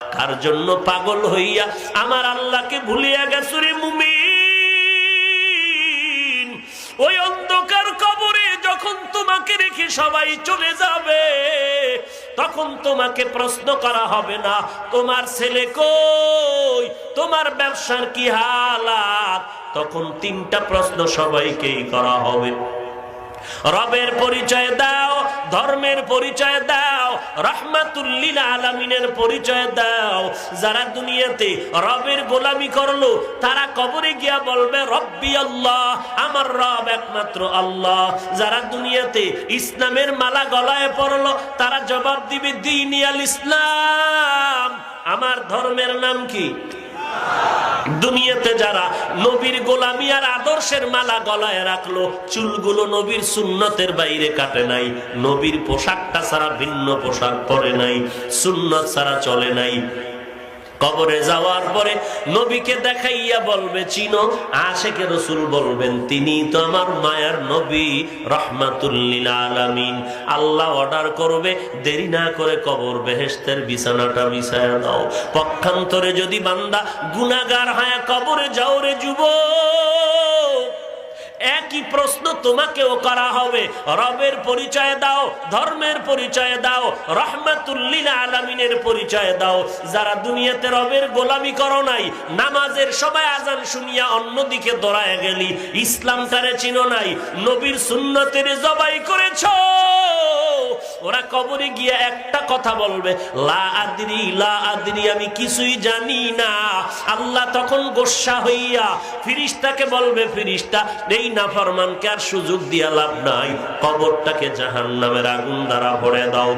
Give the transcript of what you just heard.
কার জন্য পাগল হইয়া আমার আল্লাহকে ভুলিয়া গেছো রে মুমিন? ওই অন্ধকার কবরে যখন তোমাকে রেখে সবাই চলে যাবে, তখন তোমাকে প্রশ্ন করা হবে না, তোমার ছেলে কই? তোমার ব্যবসার কি হালাত? তখন তিনটা প্রশ্ন সবাইকেই করা হবে। রবের পরিচয় দাও, ধর্মের পরিচয় দাও রহমাতুল্লিল আলামিনের পরিচয় দাও। যারা দুনিয়াতে রবের গোলামি করল, তারা কবরে গিয়া বলবে, রব্বি আল্লাহ, আমার রব একমাত্র আল্লাহ। যারা দুনিয়াতে ইসলামের মালা গলায় পড়ল, তারা জবাব দিবে দিনিয়াল ইসলাম। আমার ধর্মের নাম কি? দুনিয়াতে যারা নবীর গোলামি আর আদর্শের মালা গলায় রাখল, চুলগুলো নবীর সুন্নতের বাইরে কাটে নাই, নবীর পোশাকটা ছাড়া ভিন্ন পোশাক পরে নাই, সুন্নত ছাড়া চলে নাই। কবরে যাওয়ার পরে নবীকে দেখাইয়া বলবে, চিনো, আশেকে রসুল বলবেন, তিনি তো আমার মায়ার নবী রহমাতুল্লিল আলামিন। আল্লাহ অর্ডার করবে, দেরি না করে কবর বেহেস্তের বিছানাটা বিছায়া দাও। পক্ষান্তরে যদি বান্দা গুনাগার হায়া কবরে যাও রে যুবক। একই প্রশ্ন তোমাকেও করা হবে। রবের পরিচয় দাও, ধর্মের পরিচয় দাও রহমাতুল্লিল আলামিনের পরিচয় দাও। যারা দুনিয়াতে রবের গোলামি করো নাই, নামাজের সবাই আজান শুনিয়া অন্যদিকে দৌড়ায় গেলি। ইসলামটারে চিনো নাই, নবীর সুন্নতের জবাই করেছ। ওরা কবরে গিয়ে একটা কথা বলবে, লা আদরি লা আদরি, আমি কিছুই জানি না। আল্লাহ তখন গোসা হইয়া ফিরিস্তাকে বলবে, ফিরিস্তা, এই না ফরমানকে আর সুযোগ দিয়া লাভ নাই, কবরটাকে জাহান নামের আগুন দ্বারা ভরে দাও।